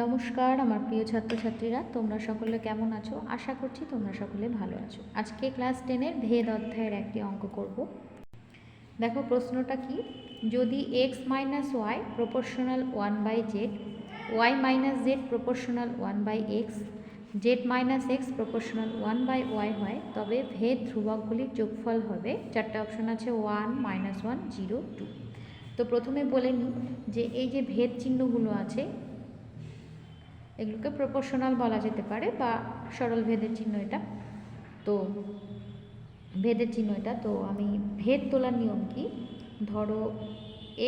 নমস্কার, আমার প্রিয় ছাত্রছাত্রীরা, তোমরা সকলে কেমন আছো? আশা করছি তোমরা সকলে ভালো আছো। আজকে ক্লাস টেনের ভেদ অধ্যায়ের একটি অঙ্ক করব। দেখো প্রশ্নটা কি? যদি x minus y proportional one by z y minus z proportional one by x z minus x proportional one by y হয়, তবে ভেদ ধ্রুবকগুলির যোগফল হবে, চারটে অপশন আছে one minus one zero two তো প্রথমে বলে নিই যে এই যে ভেদ চিহ্নগুলো আছে এগুলোকে প্রপোর্শনাল বলা যেতে পারে বা সরল ভেদের চিহ্ন এটা। তো ভেদের চিহ্ন এটা। তো আমি ভেদ তোলার নিয়ম কি? ধরো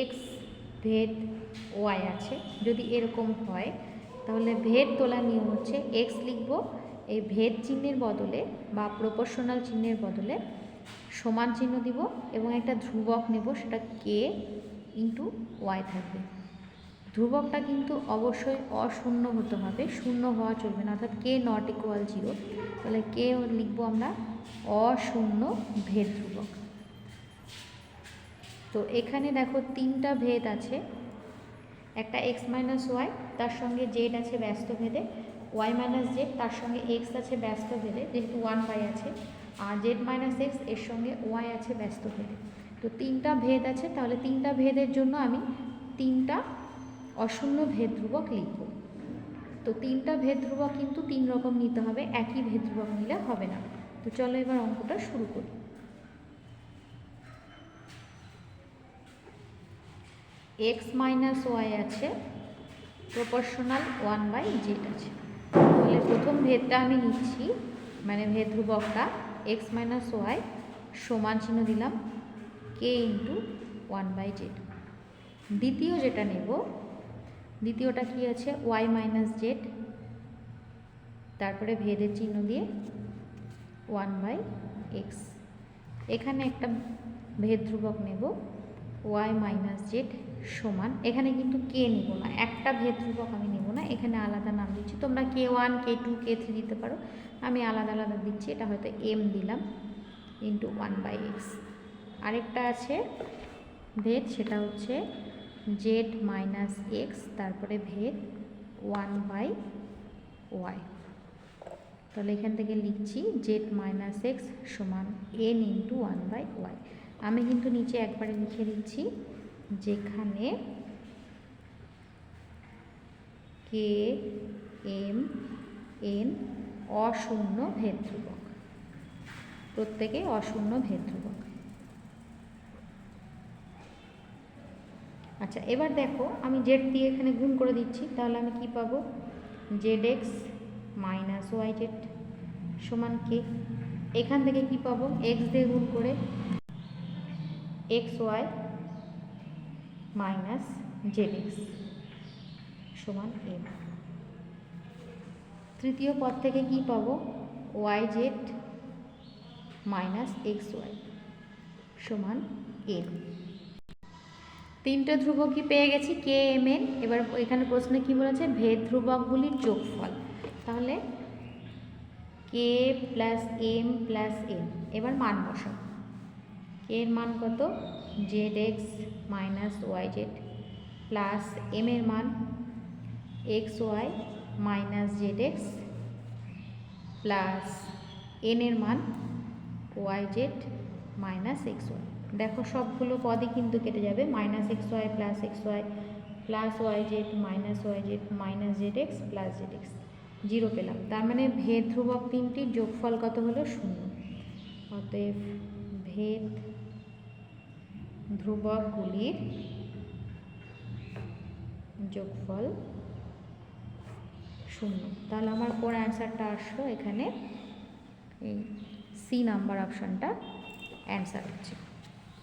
এক্স ভেদ ওয়াই আছে। যদি এরকম হয়, তাহলে ভেদ তোলার নিয়ম হচ্ছে এক্স লিখব, এই ভেদ চিহ্নের বদলে বা প্রপোর্শনাল চিহ্নের বদলে সমান চিহ্ন দিব এবং একটা ধ্রুবক নেব, সেটা কে ইন্টু ওয়াই থাকবে। ধ্রুবকটা কিন্তু অবশ্যই অশূন্য হতে হবে, শূন্য হওয়া চলবে না, অর্থাৎ কে নট ইকুয়াল জিরো তাহলে কে লিখব আমরা অশূন্য ভেদ ধ্রুবক। তো এখানে দেখো তিনটা ভেদ আছে, একটা এক্স মাইনাস ওয়াই তার সঙ্গে জেড আছে ব্যস্ত ভেদে ওয়াই মাইনাস জেড তার সঙ্গে এক্স আছে ব্যস্ত ভেদে, যেহেতু ওয়ান বাই আছে, আর জেড মাইনাস এক্সের সঙ্গে ওয়াই আছে ব্যস্ত ভেদে। তো তিনটা ভেদ আছে, তাহলে তিনটা ভেদের জন্য আমি তিনটা অশূন্য ভেদ ধ্রুবক লিখব। তো তিনটা ভেদ ধ্রুবক কিন্তু তিন রকম নিতে হবে, একই ভেদ ধ্রুবক নিলে হবে না। তো চলো এবার অঙ্কটা শুরু করি। এক্স মাইনাস ওয়াই আছে প্রপোর্শনাল ওয়ান বাই জেড আছে। তাহলে প্রথম ভেদটা আমি নিচ্ছি মানে ভেদ ধ্রুবকটা এক্স মাইনাস ওয়াই সমান চিহ্ন দিলাম k into one by z দ্বিতীয় যেটা নেব দ্বিতীয়টা কি আছে? ওয়াই মাইনাস জেড তারপরে ভেদের চিহ্ন দিয়ে ওয়ান বাই এক্স এখানে একটা ভেদ ধ্রুবক নেব ওয়াই মাইনাস জেড সমান। এখানে কিন্তু কে নেব না, একটা ভেদ ধ্রুবক আমি নেব না, এখানে আলাদা নাম দিচ্ছি। তোমরা k one k two k three দিতে পারো। আমি আলাদা আলাদা দিচ্ছি, এটা হয়তো এম দিলাম ইন্টু ওয়ান বাই এক্স আরেকটা আছে, ভেদ, সেটা হচ্ছে জেড মাইনাস এক্স তারপরে ভেদ ওয়ান বাই ওয়াই। তাহলে এখান থেকে লিখছি জেড মাইনাস এক্স সমান n into one by y. আমি কিন্তু নিচে একবারে লিখে দিচ্ছি যেখানে কে এম এন অশূন্য ভেদ ধ্রুবক প্রত্যেকে অশূন্য ভেদ ধ্রুবক আচ্ছা এবার দেখো, আমি জেড দিয়ে এখানে গুণ করে দিচ্ছি, তাহলে আমি কি পাবো? Z x minus y z সমান কে এখান থেকে কি পাবো? এক্স দিয়ে গুণ করে x y minus z x সমান এম তৃতীয় পদ থেকে কি পাবো? Y z minus x y সমান এম তিনটে ধ্রুবকই পেয়ে গেছি? কে এম এন এবার এখানে প্রশ্নে কি বলেছে? ভেদ ধ্রুবকগুলির যোগফল। তাহলে k plus m plus m এবার মান বসাও কে এর মান কত? Z x minus y z plus m এর মান x y minus z x plus n এর মান y z minus x y দেখো সবগুলো পদই কিন্তু কেটে যাবে। Minus x y plus x y plus y z minus y z minus z x plus z x zero পেলাম। তার মানে ভেদ ধ্রুবক তিনটির যোগফল কত হলো? শূন্য। অতএব ভেদ ধ্রুবকগুলির যোগফল শূন্য। তাহলে আমার কোন অ্যান্সারটা আসলো? এখানে এই সি নাম্বার অপশানটা অ্যান্সার হচ্ছে।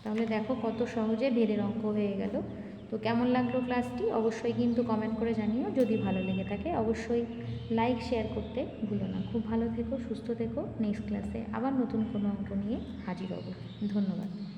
তাহলে দেখো কত সহজে ভেদের অঙ্ক হয়ে গেল। তো কেমন লাগল ক্লাসটি? অবশ্যই কিন্তু কমেন্ট করে জানিও। যদি ভালো লেগে থাকে, অবশ্যই লাইক শেয়ার করতে ভুলো না। খুব ভালো থেকো, সুস্থ থেকো। নেক্সট ক্লাসে আবার নতুন কোনো অঙ্ক নিয়ে হাজির হব। ধন্যবাদ।